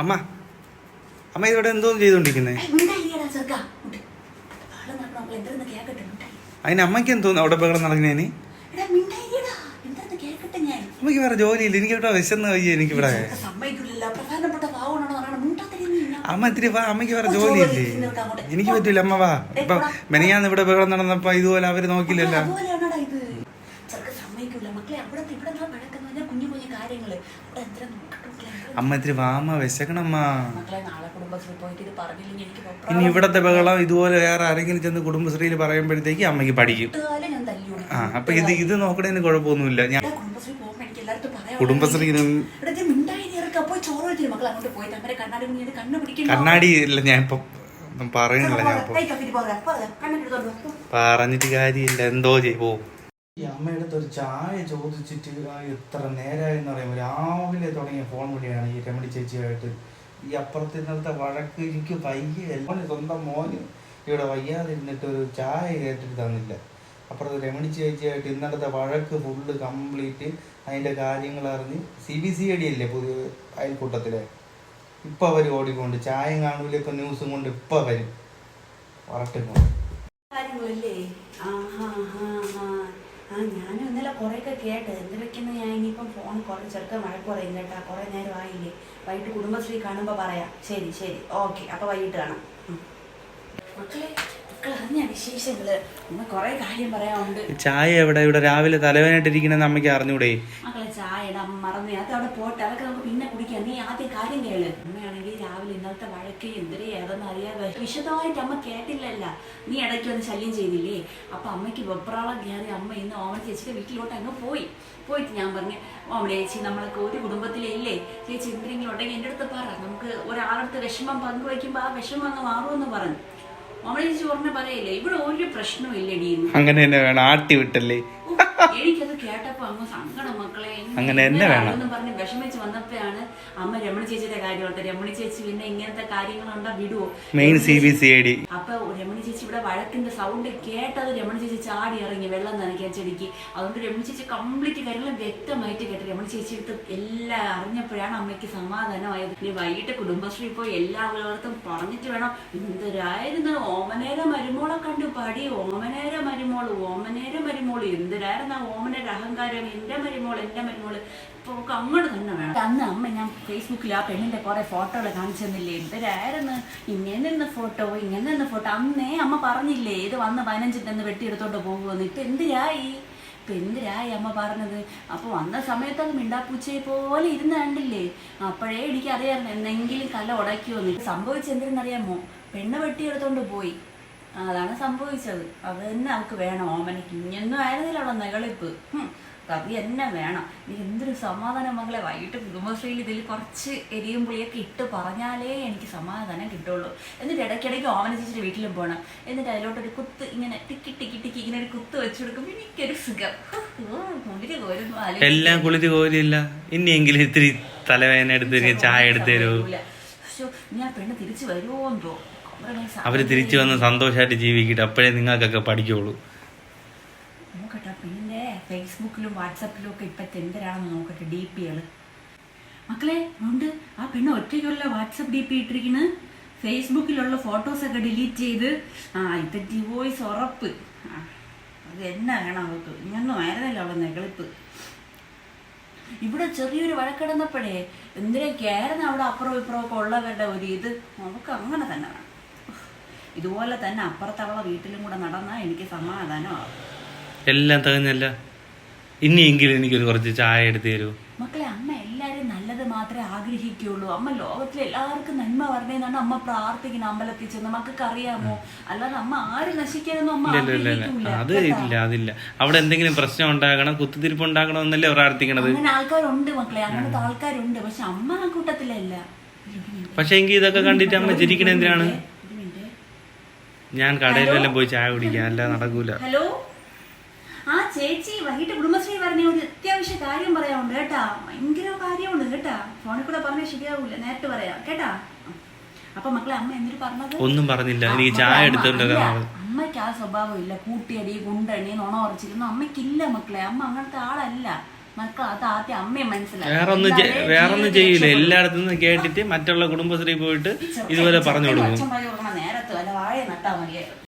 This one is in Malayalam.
അമ്മ അമ്മ ഇവിടെ എന്തോന്ന് ചെയ്തോണ്ടിരിക്കുന്നേ. അതിന് അമ്മയ്ക്ക് എന്തോന്നു അവിടെ ബഹളം നടക്കുന്നതിന്. അമ്മയ്ക്ക് വേറെ ജോലിയില്ല. എനിക്ക് ഇവിടെ വിശന്ന് വയ്യ എനിക്ക് ഇവിടെ. അമ്മ ഇത്തിരി വാ അമ്മയ്ക്ക് വേറെ ജോലിയില്ലേ. എനിക്ക് പറ്റൂല. അമ്മ വാ. ഇപ്പൊ മെനിയാന്ന് ഇവിടെ ബഹളം നടന്നപ്പോ ഇതുപോലെ അവർ നോക്കില്ലല്ലോ മക്കളെ, അതുപോലെയാണെടാ ഇത്. ചെറുക്ക സമ്മതിക്കൂല. മക്കളെ, അവിടുത്തെ ഇവിടെ എന്താ വഴക്കെന്ന് പറഞ്ഞാൽ കുഞ്ഞു കുഞ്ഞു കാര്യങ്ങൾ. അവിടെ എന്തിനാ നോക്കട്ടെ മക്കളെ, എന്തിനാ അമ്മ ഇത്തിരി വാമ്മ വിശക്കണമ്മ. ഇനി. ഇവിടത്തെ ബഹളം ഇതുപോലെ വേറെ ആരെങ്കിലും ചെന്ന് കുടുംബശ്രീയിൽ പറയുമ്പോഴത്തേക്ക് അമ്മയ്ക്ക് പഠിക്കും. ആ അപ്പൊ ഇത് ഇത് നോക്കണേന് കുഴപ്പമൊന്നുമില്ല. ഞാൻ എടാ, കുടുംബശ്രീ എനിക്ക് എല്ലായിടത്തും പറയാൻ കുടുംബശ്രീന് എടാ, ഇത് മിണ്ടായി ഇറക്ക. പോയി ചോറ് വെച്ചിട്ട് മക്കൾ അങ്ങോട്ട് പോയിട്ട് അമ്മരെ കണ്ണാടി ഇല്ല ഞാൻ ഇപ്പൊ പറയണില്ല ഞാൻ. പറഞ്ഞിട്ട് കാര്യമില്ല. എന്തോ ചെയ്യോ ഈ അമ്മയുടെ ഒരു ചായ ചോദിച്ചിട്ട് എത്ര നേരമായെന്ന് പറയുമ്പോൾ രാവിലെ തുടങ്ങിയ ഫോൺ വിളിയാണ് ഈ രമണി ചേച്ചിയായിട്ട്. ഈ അപ്പുറത്ത് ഇന്നലത്തെ വഴക്ക് എനിക്ക് വയ്യ. സ്വന്തം മോന് ഇവിടെ വയ്യാതിരുന്നിട്ട് ഒരു ചായ കേട്ടിട്ട് തന്നില്ല. അപ്പുറത്ത് രമണി ചേച്ചിയായിട്ട് ഇന്നലത്തെ വഴക്ക് ഫുള്ള് കംപ്ലീറ്റ് അതിന്റെ കാര്യങ്ങൾ അറിഞ്ഞ് സി ബി സി ഐ അല്ലേ പുതിയ അയൽക്കൂട്ടത്തിലെ? ഇപ്പം അവർ ഓടിക്കൊണ്ട് ചായയും കാണൂല ഇപ്പം ന്യൂസും കൊണ്ട് ഇപ്പം വരും. വറട്ടിക്കൊണ്ട് കാര്യങ്ങളല്ലേ? ആ, ആ, ഞാനും ഇന്നലെ കുറേയൊക്കെ കേട്ട്. എന്തിനൊക്കെയെന്ന് ഞാൻ ഇനിയിപ്പം ഫോൺ കുറേ ചെറുക്ക വഴക്ക് പറയും കേട്ടാ. കുറേ നേരം ആയില്ലേ? വൈകിട്ട് കുടുംബശ്രീ കാണുമ്പോൾ പറയാം. ശരി ശരി. ഓക്കെ. അപ്പോൾ വൈകിട്ട് കാണാം. മക്കളെ മക്കളെ അറിഞ്ഞ വിശേഷങ്ങൾ? ഇന്ന് കുറേ കാര്യം പറയാനുണ്ട്. ചായ എവിടെ? ഇവിടെ രാവിലെ തലവേനായിട്ടിരിക്കണെന്ന് അമ്മയ്ക്ക് അറിഞ്ഞൂടെ. മക്കളെ ചായ ഇടാൻ മറന്നു. അത് അവിടെ പോട്ടെ. അതൊക്കെ നമുക്ക് പിന്നെ കുടിക്കാം. നീ ആദ്യം കാര്യം കേൾ. അമ്മയാണെങ്കിൽ രാവിലെ ഇന്നലത്തെ വഴക്ക് എന്തിനെ ഏതെന്ന് അറിയാതെ വിശദമായിട്ട് അമ്മ കേട്ടില്ലല്ല. നീ ഇടയ്ക്ക് വന്ന് ശല്യം ചെയ്തില്ലേ? അപ്പൊ അമ്മയ്ക്ക് വെപ്രാളം കയറി അമ്മ ഇന്ന് ഓമന ചേച്ചിയുടെ വീട്ടിലോട്ട് അങ്ങ് പോയി. പോയിട്ട് ഞാൻ പറഞ്ഞു ഓമന ചേച്ചി നമ്മളൊക്കെ ഒരു കുടുംബത്തിലേ ചേച്ചി എന്തെങ്കിലും ഉണ്ടെങ്കിൽ എന്റെ അടുത്ത് പറ. നമുക്ക് ഒരാളടുത്ത് വിഷമം പങ്കുവയ്ക്കുമ്പോൾ ആ വിഷമം അങ്ങ് മാറുമെന്ന് പറഞ്ഞു. ഓമന ചേച്ചി പറഞ്ഞ പറയില്ലേ ഇവിടെ ഒരു പ്രശ്നവും ഇല്ലടി അങ്ങനെ തന്നെ വേണം. ആട്ടി വിട്ടല്ലേ? എനിക്കത് കേട്ടപ്പോ അങ്ങ് സങ്കടം മക്കളെ. അങ്ങനെ എന്നെ വേണം. പറഞ്ഞ് വിഷമിച്ച് വന്നപ്പോഴാണ് അമ്മ രമണി ചേച്ചിയുടെ കാര്യം ഓർത്തത്. രമണി ചേച്ചി പിന്നെ ഇങ്ങനത്തെ കാര്യങ്ങളുണ്ടോ വിടുവോ? Main C B C I D അപ്പൊ രമണി ചേച്ചി ഇവിടെ വഴക്കിന്റെ സൗണ്ട് കേട്ടത് രമണി ചേച്ചി ചാടി ഇറങ്ങി വെള്ളം നനയ്ക്കാൻ ചെടിക്ക്. അതുകൊണ്ട് രമണി ചേച്ചി കംപ്ലീറ്റ് കാര്യങ്ങളും വ്യക്തമായിട്ട് കേട്ടു. രമണി ചേച്ചി എടുത്ത് എല്ലാം അറിഞ്ഞപ്പോഴാണ് അമ്മയ്ക്ക് സമാധാനമായത്. ഇനി വൈകിട്ട് കുടുംബശ്രീ പോയി എല്ലാവർക്കും പറഞ്ഞിട്ട് വേണം. എന്തൊരായിരുന്നു? ഓമനേര മരുമോളെ കണ്ടു. പടി ഓമനേര മരുമോൾ ഓമനേര മരുമോൾ. എന്തിനായിരുന്നു ഓമനേര അഹങ്കാരം എന്റെ മരുമോൾ എന്റെ മരുമോൾ. ഇപ്പൊ നമുക്ക് അങ്ങോട്ട് തന്നെ വേണം. അന്ന് അമ്മ ഞാൻ ഫേസ്ബുക്കിൽ ആ പെണ്ണിന്റെ കുറേ ഫോട്ടോകൾ കാണിച്ചു തന്നില്ലേ ആരെന്ന് ഇങ്ങനെ നിന്ന് ഫോട്ടോ ഇങ്ങനെ നിന്ന് ഫോട്ടോ. അന്നേ അമ്മ പറഞ്ഞില്ലേ ഇത് വന്ന് പതിനഞ്ചിന്റെ വെട്ടിയെടുത്തോണ്ട് പോകുമെന്ന് ഇപ്പൊ എന്തിനായി? ഇപ്പൊ എന്തിനായി അമ്മ പറഞ്ഞത്? അപ്പോൾ വന്ന സമയത്ത് അത് മിണ്ടാപ്പൂച്ചയെ പോലെ ഇരുന്ന് കണ്ടില്ലേ? അപ്പോഴേ എനിക്ക് അറിയാമായിരുന്നു എന്തെങ്കിലും കല ഉടയ്ക്കുമെന്ന് സംഭവിച്ചെന്തിനെന്നറിയാമോ? പെണ്ണ് വെട്ടിയെടുത്തോണ്ട് പോയി. അതാണ് സംഭവിച്ചത്. അത് തന്നെ അവൾക്ക് വേണം. ഓമനയ്ക്ക് ഇങ്ങനൊന്നും ആയിരുന്നില്ല അവളെ നെകളിപ്പ്. കവി എന്നെ വേണം. നീ എന്തൊരു സമാധാനം മകളെ വൈകിട്ട് കുടുംബശ്രീയിൽ ഇതിൽ കുറച്ച് എരിയും പുളിയൊക്കെ ഇട്ട് പറഞ്ഞാലേ എനിക്ക് സമാധാനം കിട്ടുള്ളൂ. എന്നിട്ട് ഇടയ്ക്കിടയ്ക്ക് ഓമന ചേച്ചിയുടെ വീട്ടിലും പോകണം എന്നിട്ട് അതിലോട്ടൊരു കുത്ത് ഇങ്ങനെ ടിക്കി ടിക്കി ടിക്കി ഇങ്ങനെ ഒരു കുത്ത് വെച്ചു കൊടുക്കുമ്പോൾ എനിക്കൊരു സുഖം. കുളിരി കോരുന്നു എല്ലാം കുളിരി കോരില്ല ഇനിയെങ്കിലും ഇത്തിരി തലവേദന എടുത്ത് ചായ എടുത്തു തരുമോ ഞാൻ പെണ്ണ് തിരിച്ചു വരുമോന്തോ അവർ തിരിച്ചു വന്ന് സന്തോഷമായിട്ട് ജീവിക്കട്ടെ. അപ്പോഴേ നിങ്ങൾക്കൊക്കെ പഠിക്കുള്ളൂ. നോക്കട്ടെ പിന്നെ ഫേസ്ബുക്കിലും വാട്സപ്പിലും ഒക്കെ ഇപ്പത്തെ എന്തിനാണെന്ന് നോക്കട്ടെ ഡി പികൾ. മക്കളെ ഉണ്ട് ആ പെണ്ണ് ഒറ്റയ്ക്കുള്ള വാട്സപ്പ് ഡി പി ഇട്ടിരിക്കുന്നത് ഫേസ്ബുക്കിലുള്ള ഫോട്ടോസൊക്കെ ഡിലീറ്റ് ചെയ്ത്. ആ ഇത് ഡിവോയ്സ് ഉറപ്പ്. അത് എന്നാ വേണം അവൾക്ക് ഇങ്ങനൊന്നും ആയിരുന്നല്ലോ അവളെ നെകളിപ്പ്. ഇവിടെ ചെറിയൊരു വഴക്കിടന്നപ്പോഴേ എന്തിനൊക്കെയായിരുന്നു അവിടെ അപ്പുറം ഇപ്പുറമൊക്കെ ഉള്ളവരുടെ ഒരു ഇത്? നമുക്ക് അങ്ങനെ തന്നെ വേണം. ഇതുപോലെ തന്നെ അപ്പുറത്തുള്ള വീട്ടിലും കൂടെ നടന്നാൽ എനിക്ക് സമാധാനമാകും എല്ലാം തികഞ്ഞല്ല? ഇനിയെങ്കിലും എനിക്കൊരു കുറച്ച് ചായ എടുത്തു തരൂ. മക്കളെ അമ്മ എല്ലാരും നല്ലത് മാത്രമേ ആഗ്രഹിക്കുള്ളൂ അമ്മ ലോകത്തിലെ എല്ലാവർക്കും നന്മ വരണേന്നാണ് അമ്മ പ്രാർത്ഥിക്കുന്നത് അമ്പലത്തിൽ ചെന്ന്. മക്കൾക്ക് അറിയാമോ അല്ലാതെ അമ്മ ആരും നശിക്കാനൊന്നും അമ്മ ആഗ്രഹിക്കൂല. അത് ഇല്ല അതില്ല. അവിടെ എന്തെങ്കിലും പ്രശ്നം ഉണ്ടാകണം കുത്തിരിപ്പ് ഉണ്ടാകണം എന്നല്ലേ പ്രാർത്ഥിക്കണത്? അങ്ങനെ ആൾക്കാരുണ്ട് മക്കളെ അങ്ങനത്തെ ആൾക്കാരുണ്ട്. പക്ഷെ അമ്മ ആ കൂട്ടത്തിലല്ല. പക്ഷെ എങ്കിൽ ഇതൊക്കെ കണ്ടിട്ട് അമ്മ ചിരിക്കണ എന്തിനാണ്. ഞാൻ കടയിലെല്ലാം പോയി ചായ കുടിക്കാം. അല്ല നടക്കൂല. ഹലോ ആ ചേച്ചി വൈകിട്ട് കുടുംബശ്രീ പറഞ്ഞ ഒരു അത്യാവശ്യ കാര്യം പറയാനുണ്ട് കേട്ടാ. ഭയങ്കര കാര്യമുണ്ട് കേട്ടാ. ഫോണിൽ കൂടെ പറഞ്ഞാൽ ശരിയാവൂല. നേരിട്ട് പറയാം. കേട്ടാ? അപ്പൊ മക്കളെ അമ്മ എന്തിനു പറഞ്ഞത്? ഒന്നും പറഞ്ഞില്ല. എനിക്ക് ചായ അമ്മയ്ക്ക് ആ സ്വഭാവം ഇല്ല കൂട്ടിയടി ഗുണ്ടണി നുണ ഉറച്ചിരുന്നു. അമ്മയ്ക്കില്ല മക്കളെ. അമ്മ അങ്ങനത്തെ ആളല്ല. മക്കൾ അത് ആദ്യം അമ്മയെ മനസ്സിലായി വേറൊന്നും വേറൊന്നും ചെയ്യില്ല. രക്ഷപ്പെടും. എല്ലായിടത്തു കേട്ടിട്ട് മറ്റുള്ള കുടുംബശ്രീ പോയിട്ട് ഇതുപോലെ പറഞ്ഞു കൊടുക്കും. அந்த வாழையை நட்டா மாதிரியே இருக்கும்